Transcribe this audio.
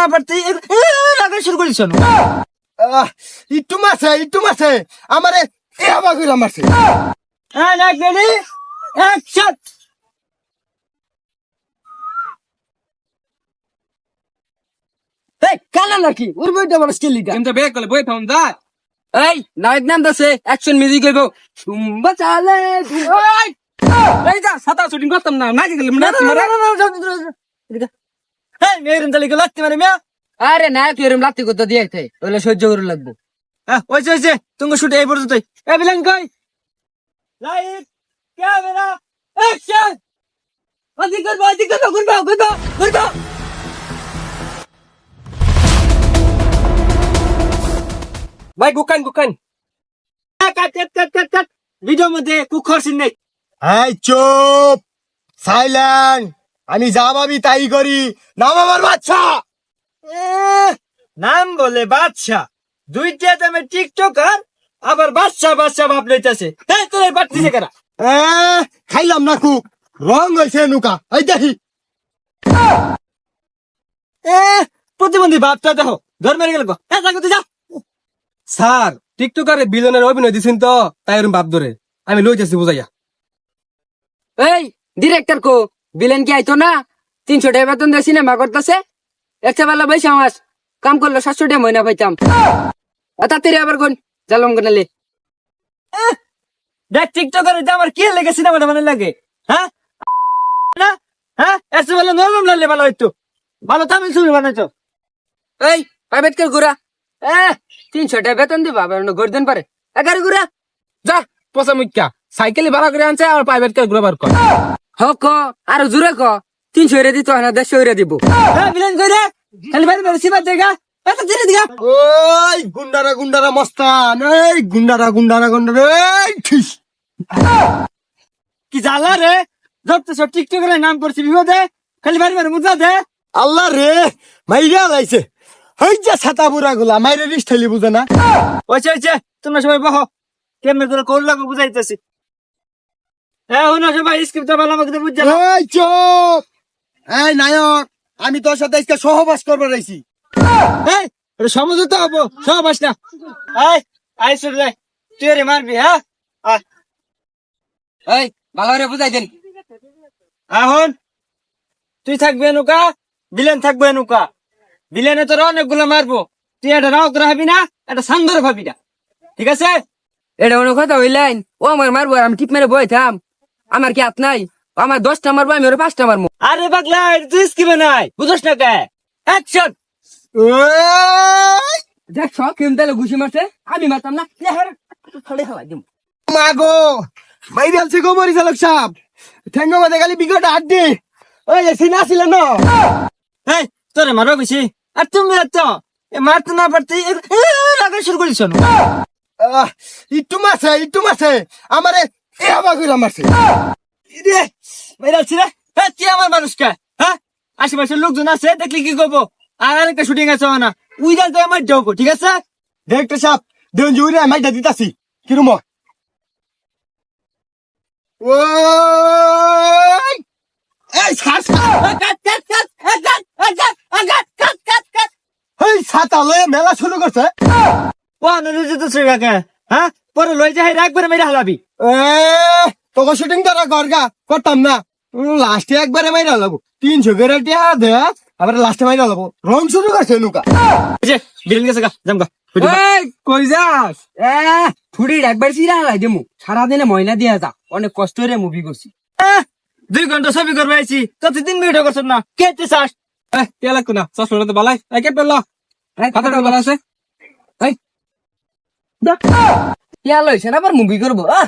না পারতে লাগা শুরু করিস একটু মাসে একটু মাসে আমারে এ আবার মারছে হ্যাঁ রেডি কানা নাকি ওর বইটা বড় স্কিল লিগা কিন্তু বেক করলে বই থাম দা এই নাম দাসে অ্যাকশন মিউজিক চালে এই যা সাতা শুটিং করতাম না না গেলে না না না না না হ্যাঁ মেয়ের তালিকা লাগতে পারে মিয়া? আরে নায়ক এরম লাত্তি করতে দিয়েছে ওগুলো সহ্য করে লাগবো। হ্যাঁ ওইছে ওইছে তুমি শুটে এই পর্যন্ত এ বিলান কই? লাইট ক্যামেরা অ্যাকশন অধিক করব অধিক করব করব করব করব ভাই গুকান গুকান। কাট কাট কাট কাট কাট ভিডিও মধ্যে কুখর সিন নেই। এই চুপ! সাইলেন্ট! আমি যা ভাবি তাই করি। নাম আমার বাচ্চা নাম বলে বাদশা দুইটা দামে টিকটকার, আবার বাদশা বাদশা ভাব লইতেছে। তাই তোর দিছে কেনা খাইলাম না খুব। রং হয়েছে নুকা। এই দেখি। প্রতিবন্ধী বাপটা দেখো। ধর মেরে গেল যা স্যার, টিকটকারে বিলনের অভিনয় দিছেন তো, তাই এরম ভাব ধরে। আমি লই যাচ্ছি বুঝাইয়া। এই ডিরেক্টর কো। বিলেন কি আইতো না? তিনশো টাকা বেতন দিয়ে সিনেমা করতেছে। একটা বেলা বৈশা মাস কাম করল সাতশো টাকা মহিনা পাইতাম। তাড়াতাড়ি আবার কোন? জালম কোনালে দেখ আমার কি লেগে সিনেমাটা মানে লাগে হ্যাঁ? না? হ্যাঁ? বলে নরম লাগলে ভালো হইতো। ভালো বানাইছো এই প্রাইভেট ঘুরা এ, তিনশো টাকা বেতন দিবা, আবার গর্দেন পারে। এগারো ঘুরা যা, পচা মুখ্যা সাইকেলে ভাড়া করে আনছে আর প্রাইভেট কার ঘুরে বার কর। হ ক আর জুড়ে ক। তিনশো এরে দিত হয় না দেড়শো এরে দিব। হ্যাঁ বিলেন কই রে? খালি বাড়ি বাড়ি সিবার জায়গা এত ধীরে দিগা। ওই গুন্ডারা গুন্ডারা মস্তান এই গুন্ডারা গুন্ডারা গুন্ডারা এই ঠিস কি জ্বালা রে? যত সব টিকটকের নাম করছি বিপদে খালি বাড়ি বাড়ি মুদ্রা দে। আল্লাহ রে মাইরা লাইছে। হই যা ছাতা বুড়া গুলা মাইরে রিস ঠেলি বুঝে না। ওইছে ওইছে তোমরা সবাই বহ। কেমনে করে কোন লাগবে বুঝাইতেছি হ্যাঁ হো না সবাই স্ক্রিপ্টটা ভালো আমাকে বুঝছে না এই এই নায়ক আমি তোর সাথে আজকে সহবাস এই এটা সমঝোতা হব সব আস না। এই আই শুরু যাই তুই রে মারবি হ্যাঁ? আয়। এই ভালো করে বুঝাই দেন। এখন তুই থাকবে নৌকা বিলেন থাকবে নৌকা বিলেনে তোর অনেকগুলো মারবো। তুই এটা রাও রাখবি না এটা সান্দর ভাবি না ঠিক আছে? এটা অনেক কথা হইলেন। ও আমার মারবো আমি টিপ মেরে বই থাম আমার কি হাত নাই? আমার দশটা মারবো আমি ওর পাঁচটা মারবো। আরে পাগলা তুই স্কিমে নাই বুঝছ না কে? অ্যাকশন দেখ সব কেম তাহলে ঘুষি মারছে? আমি মারতাম না। থলে হাওয়াই দিম। মাগো মাইরে আলছে গো পরিচালক সাহেব। ঠেঙ্গো মাঝে খালি বিকট আড্ডি ওই এসি না ছিল না? এই তোরে মারো বেশি? আর তুমি তো এ মারতে না পারতে লাগা শুরু আহ, একটু মাসে একটু মাসে আমারে এ আবার করে মারছে। রে। হ্যাঁ তুই আমার মানুষকে হ্যাঁ আশেপাশের লোকজন আছে দেখলি কি করব? আর আরেকটা শুটিং আছে না উইদার তো আমার ঠিক আছে? দেখতে সাপ দেন জুড়ে দিতাছি। কিরম ওই! এই ছাড় এই ছাতা লয়ে মেলা শুরু করছে। ও কাকে হ্যাঁ? পরে লই যাই একবারে মেরে হালাবি। এ তোকে শুটিং করা গরগা করতাম না। লাস্টে একবারে মাইরা লাগবো তিনশো করে টিয়া দে আবার লাস্টে মাইরা লাগবো রং শুরু করছে নুকা। যে বিলেন গেছে গা জাম গা কই যাস? এ ছুটি একবার চিরা হালাই দিমু। সারাদিনে ময়লা দিয়া যা অনেক কষ্ট করে মুভি করছি। দুই ঘণ্টা ছবি করবে আইছি তত তিন মিনিট করছ না কে চাস? এ কে লাগতো না? চশমাটা তো বালাই এ কে পেল? খাতাটা বালা আছে? ইয়া লৈছে না আবার মুভি করব আহ?